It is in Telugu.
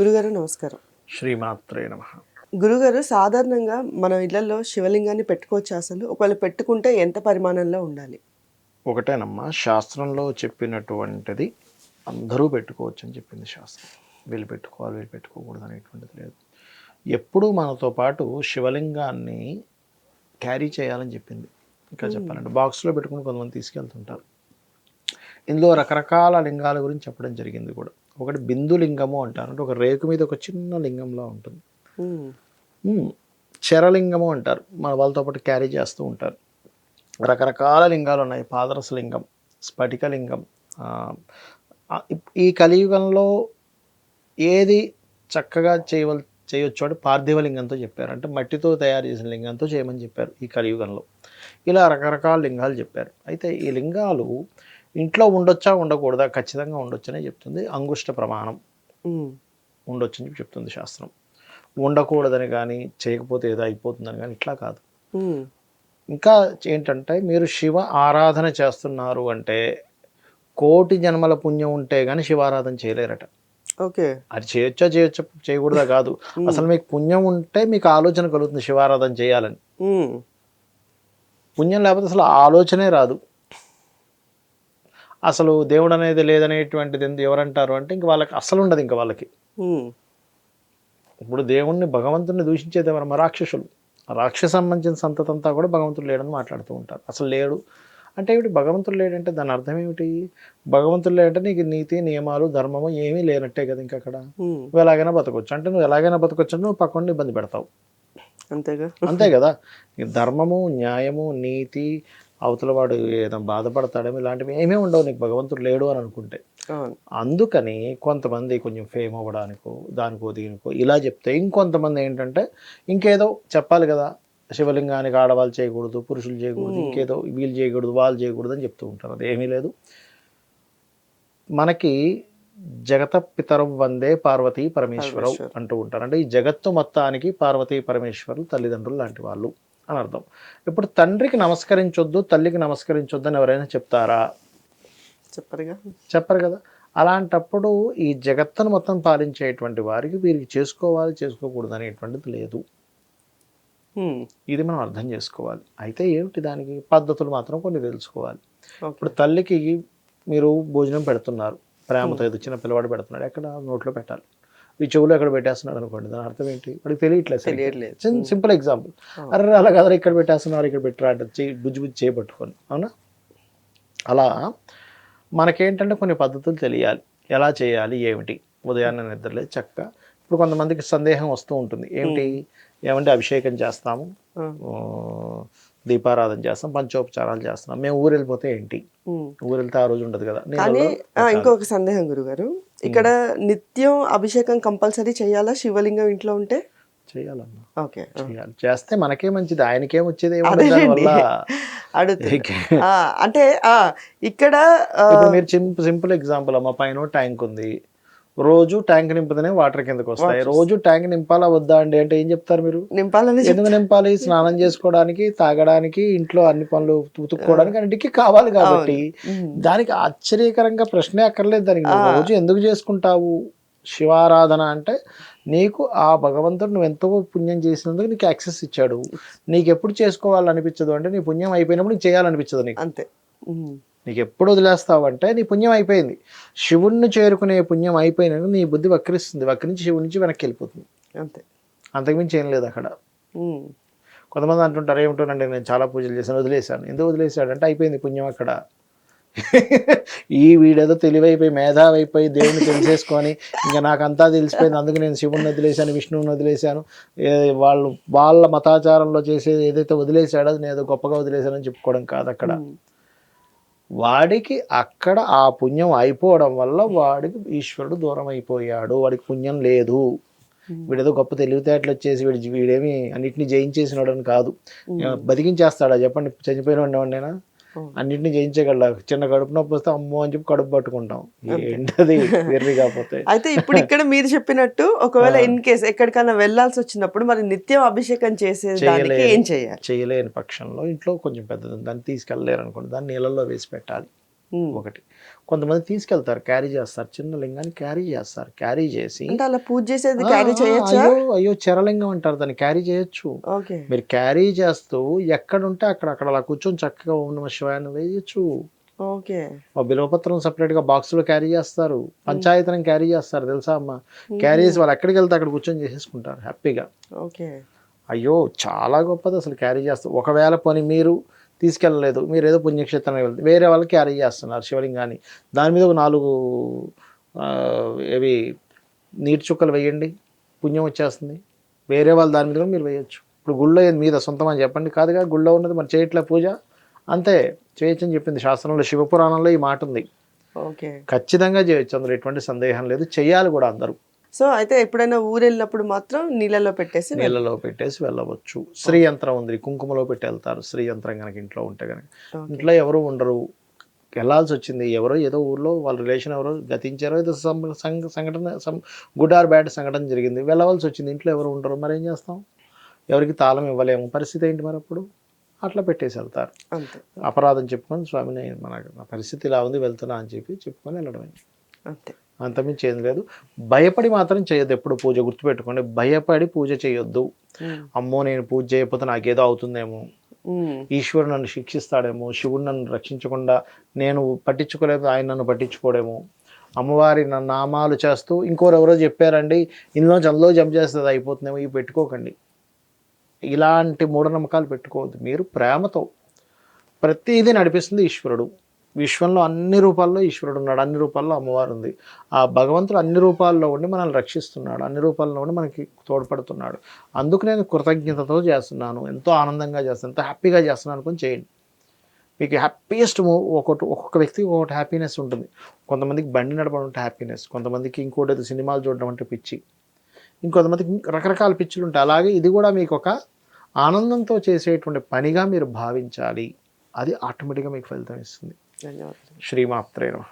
గురుగారు నమస్కారం. శ్రీమాత్రే నమ. గురుగారు సాధారణంగా మన ఇళ్ళలో శివలింగాన్ని పెట్టుకోవచ్చు అసలు. ఒకవేళ పెట్టుకుంటే ఎంత పరిమాణంలో ఉండాలి? ఒకటేనమ్మా శాస్త్రంలో చెప్పినటువంటిది అందరూ పెట్టుకోవచ్చు అని చెప్పింది శాస్త్రం. వీళ్ళు పెట్టుకోవాలి వీళ్ళు పెట్టుకోకూడదు అనేటువంటిది లేదు. ఎప్పుడూ మనతో పాటు శివలింగాన్ని క్యారీ చేయాలని చెప్పింది. ఇంకా చెప్పాలంటే బాక్స్లో పెట్టుకుని కొంతమంది తీసుకెళ్తుంటారు. ఇందులో రకరకాల లింగాల గురించి చెప్పడం జరిగింది కూడా. ఒకటి బిందు లింగము అంటారు. అంటే ఒక రేకు మీద ఒక చిన్న లింగంలా ఉంటుంది. చరలింగము అంటారు. మన వాళ్ళతో పాటు క్యారీ చేస్తూ ఉంటారు. రకరకాల లింగాలు ఉన్నాయి. పాదరస లింగం ఆ, ఇప్- ఈ కలియుగంలో ఏది చక్కగా చేయవల్ చేయొచ్చు అంటే పార్థివ లింగంతో చెప్పారు. అంటే మట్టితో తయారు చేసిన లింగంతో చేయమని చెప్పారు ఈ కలియుగంలో. ఇలా రకరకాల లింగాలు చెప్పారు. అయితే ఈ లింగాలు ఇంట్లో ఉండొచ్చా ఉండకూడదా? ఖచ్చితంగా ఉండొచ్చనే చెప్తుంది. అంగుష్ట ప్రమాణం ఉండొచ్చని చెప్పి చెప్తుంది శాస్త్రం. ఉండకూడదని కానీ చేయకపోతే ఏదో అయిపోతుందని కానీ ఇట్లా కాదు. ఇంకా ఏంటంటే మీరు శివ ఆరాధన చేస్తున్నారు అంటే కోటి జన్మల పుణ్యం ఉంటే కానీ శివారాధన చేయలేరట. ఓకే. అది చేయొచ్చా చేయొచ్చా చేయకూడదా కాదు. అసలు మీకు పుణ్యం ఉంటే మీకు ఆలోచన కలుగుతుంది శివారాధన చేయాలని. పుణ్యం లేకపోతే అసలు ఆలోచనే రాదు. అసలు దేవుడు అనేది లేదనేటువంటిది ఎందు ఎవరంటారు అంటే ఇంక వాళ్ళకి అసలు ఉండదు ఇంకా వాళ్ళకి. ఇప్పుడు దేవుణ్ణి భగవంతుడిని దూషించేది ఎవరు? రాక్షసులు. రాక్షస సంబంధించిన సంతతంతా కూడా భగవంతుడు లేడని మాట్లాడుతూ ఉంటారు. అసలు లేడు. అంటే ఏమిటి? భగవంతుడు లేడంటే దాని అర్థం ఏమిటి? భగవంతుడు లేడంటే నీకు నీతి నియమాలు ధర్మము ఏమీ లేనట్టే కదా ఇంకా అక్కడ. నువ్వు ఎలాగైనా బతకొచ్చు. అంటే నువ్వు ఎలాగైనా బతకొచ్చు అంటే నువ్వు పక్కన ఇబ్బంది పెడతావు. అంతేగా? అంతే కదా? ధర్మము న్యాయము నీతి అవతల వాడు ఏదైనా బాధపడతాడేమో ఇలాంటివి ఏమీ ఉండవు నీకు భగవంతుడు లేడు అని అనుకుంటే. అందుకని కొంతమంది కొంచెం ఫేమ్ అవ్వడానికో దానికో దీనికో ఇలా చెప్తే ఇంకొంతమంది ఏంటంటే ఇంకేదో చెప్పాలి కదా శివలింగానికి ఆడవాళ్ళు చేయకూడదు పురుషులు చేయకూడదు ఇంకేదో వీళ్ళు చేయకూడదు వాళ్ళు చేయకూడదు అని చెప్తూ ఉంటారు. అది ఏమీ లేదు. మనకి జగత పితరం వందే పార్వతీ పరమేశ్వరం. అంటూ ఉంటారు. అంటే ఈ జగత్తు మొత్తానికి పార్వతీ పరమేశ్వరులు తల్లిదండ్రులు లాంటి వాళ్ళు. అని అర్థం ఇప్పుడు తండ్రికి నమస్కరించొద్దు తల్లికి నమస్కరించొద్దు అని ఎవరైనా చెప్తారా? చెప్పరుగా చెప్పరు కదా. అలాంటప్పుడు ఈ జగత్తును మొత్తం పాలించేటువంటి వారికి వీరికి చేసుకోవాలి చేసుకోకూడదు అనేటువంటిది లేదు. ఇది మనం అర్థం చేసుకోవాలి. అయితే ఏమిటి దానికి? పద్ధతులు మాత్రం కొన్ని తెలుసుకోవాలి. ఇప్పుడు తల్లికి మీరు భోజనం పెడుతున్నారు. ప్రేమతో ఏదో చిన్న పిల్లవాడు పెడుతున్నాడు. ఎక్కడ? నోట్లో పెట్టాలి. ఈ చెవులు ఎక్కడ పెట్టేస్తున్నాడు అనుకోండి. దాని అర్థం ఏంటి? వాడికి తెలియట్లేదు. తెలియట్లేదు. చిన్న సింపుల్ ఎగ్జాంపుల్. అరే అలా కదా ఇక్కడ పెట్టేస్తున్నారు ఇక్కడ పెట్టరా అంటే చెయ్యి బుజ్జి బుజ్జి చేయబట్టుకొని అవునా? అలా మనకేంటంటే కొన్ని పద్ధతులు తెలియాలి. ఎలా చేయాలి ఏమిటి? ఉదయాన్నే నిద్రలే చక్కగా ఇప్పుడు కొంతమందికి సందేహం వస్తూ ఉంటుంది. ఏమిటి? ఏమంటే అభిషేకం చేస్తాము. దీపారాధన చేస్తాం పంచోపచారాలు చేస్తున్నాం. మేము ఊరు వెళ్ళిపోతే ఏంటి. ఊరు వెళ్తే ఆ రోజు ఉండదు కదా. ఇంకొక సందేహం గురుగారు. ఇక్కడ నిత్యం అభిషేకం కంపల్సరీ చేయాలా? శివలింగం ఇంట్లో ఉంటే? చేయాలమ్మా. ఓకే చేయాలి. చేస్తే మనకే మంచిది ఆయనకేం వచ్చేది అంటే ఆ, ఇక్కడ మీరు సింపుల్ సింపుల్ ఎగ్జాంపుల్ అమ్మ పైన ట్యాంక్ ఉంది. రోజు ట్యాంక్ నింపుతూనే వాటర్ కిందకి వస్తాయి. రోజు ట్యాంక్ నింపాలా వద్దా అండి? అంటే ఏం చెప్తారు మీరు? నింపాలని ఎందుకు నింపాలి? స్నానం చేసుకోవడానికి తాగడానికి ఇంట్లో అన్ని పనులు ఉతుక్కోవడానికి అన్నిటికీ కావాలి కాబట్టి దానికి ఆశ్చర్యకరంగా ప్రశ్నే అక్కర్లేదు దానికి. రోజు ఎందుకు చేసుకుంటావు? శివారాధన అంటే నీకు ఆ భగవంతుడు నువ్వు ఎంతో పుణ్యం చేసినందుకు నీకు యాక్సెస్ ఇచ్చాడు. నీకు ఎప్పుడు చేసుకోవాలనిపించదు అంటే నీ పుణ్యం అయిపోయినప్పుడు నీకు చేయాలనిపించదు నీకు. అంతే. నీకు ఎప్పుడు వదిలేస్తావంటే నీ పుణ్యం అయిపోయింది. శివుణ్ణి చేరుకునే పుణ్యం అయిపోయినాక నీ బుద్ధి వక్రిస్తుంది. వక్రించి శివుడి నుంచి వెనక్కి వెళ్ళిపోతుంది. అంతే. అంతకుమించి ఏం లేదు అక్కడ. కొంతమంది అంటుంటారు ఏమిటోనండి నేను చాలా పూజలు చేశాను వదిలేశాను. ఎందుకు వదిలేశాడు అంటే అయిపోయింది పుణ్యం అక్కడ. ఈ వీడేదో తెలివైపోయి మేధావైపోయి దేవుని తెలిసేసుకొని ఇంకా నాకు అంతా తెలిసిపోయింది. అందుకు నేను శివుని వదిలేశాను విష్ణువుని వదిలేశాను. ఏ- వాళ్ళు వాళ్ళ మతాచారంలో చేసేది ఏదైతే వదిలేశాడో నేను ఏదో గొప్పగా వదిలేశానని చెప్పుకోవడం కాదు అక్కడ. వాడికి అక్కడ ఆ పుణ్యం అయిపోవడం వల్ల వాడికి ఈశ్వరుడు దూరం అయిపోయాడు. వాడికి పుణ్యం లేదు. వీడేదో గొప్ప తెలివితేటలు వచ్చేసి వీడి వీడేమి అన్నిటిని జయించేసినాడు అని కాదు బతికించేస్తాడా? చెప్పండి. చనిపోయిన ఉండేవాడినైనా. అన్నిటిని జయించగల చిన్న కడుపు నొప్పి వస్తే అమ్మో అని చెప్పి కడుపు పట్టుకుంటాం. ఏంటది? వెర్రి కాకపోతే. అయితే ఇప్పుడు ఇక్కడ మీరు చెప్పినట్టు ఒకవేళ ఇన్ కేస్ ఎక్కడికైనా వెళ్ళాల్సి వచ్చినప్పుడు మరి నిత్యం అభిషేకం చేసే దానికి. ఏం చేయాలి? చేయలేని పక్షంలో ఇంట్లో కొంచెం పెద్దది. దాన్ని తీసుకెళ్ళలేరు అనుకోండి దాన్ని నీళ్ళల్లో వేసి పెట్టాలి. ఒకటి. కొంతమంది తీసుకెళ్తారు క్యారీ చేస్తారు చిన్న లింగాన్ని క్యారీ చేస్తారు. క్యారీ చేసి అలా పూజ చేసేది క్యారీ చేయొచ్చా? అయ్యో అయ్యో చెరలింగం అంటారు దాన్ని క్యారీ చేయొచ్చు. మీరు క్యారీ చేస్తూ ఎక్కడ ఉంటే అక్కడ అక్కడ అలా కూర్చొని చక్కగా ఓం నమ శివాయని వేయచ్చు. ఓకే. బిలవపత్రం separate గా box లో క్యారీ చేస్తారు పంచాయతనం క్యారీ చేస్తారు తెలుసా అమ్మ? క్యారీ చేసి వాళ్ళు ఎక్కడికి వెళ్తే అక్కడ కూర్చొని చేసేసుకుంటారు హ్యాపీగా. ఓకే. అయ్యో చాలా గొప్పది అసలు క్యారీ చేస్తారు ఒకవేళ పోనీ మీరు తీసుకెళ్ళలేదు. మీరు ఏదో పుణ్యక్షేత్రానికి వెళ్తే వేరే వాళ్ళు క్యారీ చేస్తున్నారు శివలింగాన్ని. దాని మీద ఒక నాలుగు ఏవి నీటి చుక్కలు వేయండి పుణ్యం వచ్చేస్తుంది. వేరే వాళ్ళు దాని మీద మీరు వేయొచ్చు. ఇప్పుడు గుళ్ళో ఏది మీద సొంతం అని చెప్పండి. కాదుగా గుళ్ళో ఉన్నది మరి చేయట్లే పూజ. అంతే చేయొచ్చు అని చెప్పింది. శాస్త్రంలో శివపురాణంలో ఈ మాట ఉంది. ఓకే. ఖచ్చితంగా చేయొచ్చు. అందులో ఎటువంటి సందేహం లేదు. చేయాలి కూడా అందరూ. సో అయితే ఎప్పుడైనా ఊరు వెళ్ళినప్పుడు మాత్రం నీళ్ళలో పెట్టేసి నీళ్ళలో పెట్టేసి వెళ్ళవచ్చు. శ్రీ యంత్రం ఉంది. కుంకుమలో పెట్టి వెళ్తారు. శ్రీ యంత్రం కనుక ఇంట్లో ఉంటే కనుక. ఇంట్లో ఎవరు ఉండరు. వెళ్ళాల్సి వచ్చింది. ఎవరో ఏదో ఊర్లో వాళ్ళ రిలేషన్ ఎవరో గతించారో ఏదో సంఘటన గుడ్ ఆర్ బ్యాడ్ సంఘటన జరిగింది. వెళ్ళవలసి వచ్చింది. ఇంట్లో ఎవరు ఉండరు. మరి ఏం చేస్తాం? ఎవరికి తాళం ఇవ్వలేము. పరిస్థితి ఏంటి మరి అప్పుడు? అట్లా పెట్టేసి వెళ్తారు. అంతే. అపరాధం చెప్పుకొని స్వామిని మన పరిస్థితి ఇలా ఉంది. వెళ్తున్నా అని చెప్పి చెప్పుకొని వెళ్ళడమే. అంతే. అంతమించి ఏం లేదు. భయపడి మాత్రం చేయొద్దు. ఎప్పుడు పూజ గుర్తుపెట్టుకోండి. భయపడి పూజ చేయొద్దు. అమ్మో నేను పూజ చేయకపోతే నాకేదో అవుతుందేమో. ఈశ్వరుడు నన్ను శిక్షిస్తాడేమో. శివుడు నన్ను రక్షించకుండా నేను పట్టించుకోలేదు. ఆయన నన్ను పట్టించుకోడేమో. అమ్మవారి నామాలు చేస్తూ ఇంకోరు ఎవరో చెప్పారండి ఇందులో అందులో జంప్ చేస్తుంది అయిపోతుందేమో. ఇవి పెట్టుకోకండి. ఇలాంటి మూఢనమ్మకాలు పెట్టుకోవద్దు. మీరు ప్రేమతో ప్రతిదీ నడిపిస్తుంది ఈశ్వరుడు. విశ్వంలో అన్ని రూపాల్లో ఈశ్వరుడు ఉన్నాడు అన్ని రూపాల్లో అమ్మవారు ఉంది. ఆ భగవంతుడు అన్ని రూపాల్లో ఉండి మనల్ని రక్షిస్తున్నాడు అన్ని రూపాల్లో ఉండి మనకి తోడ్పడుతున్నాడు. అందుకు నేను కృతజ్ఞతతో చేస్తున్నాను ఎంతో ఆనందంగా చేస్తున్నాను ఎంతో హ్యాపీగా చేస్తున్నాను అనుకుని చేయండి మీకు హ్యాపీయెస్ట్ ఒకటి ఒక్కొక్క వ్యక్తికి ఒకటి హ్యాపీనెస్ ఉంటుంది. కొంతమందికి బండి నడపడం అంటే హ్యాపీనెస్ కొంతమందికి ఇంకోటి సినిమాలు చూడడం అంటే పిచ్చి. ఇంకొంతమందికి రకరకాల పిచ్చులు ఉంటాయి. అలాగే ఇది కూడా మీకు ఒక ఆనందంతో చేసేటువంటి పనిగా మీరు భావించాలి. అది ఆటోమేటిక్గా మీకు ఫలితం ఇస్తుంది. ధన్యవాదాలు. శ్రీమాత్రే నమ.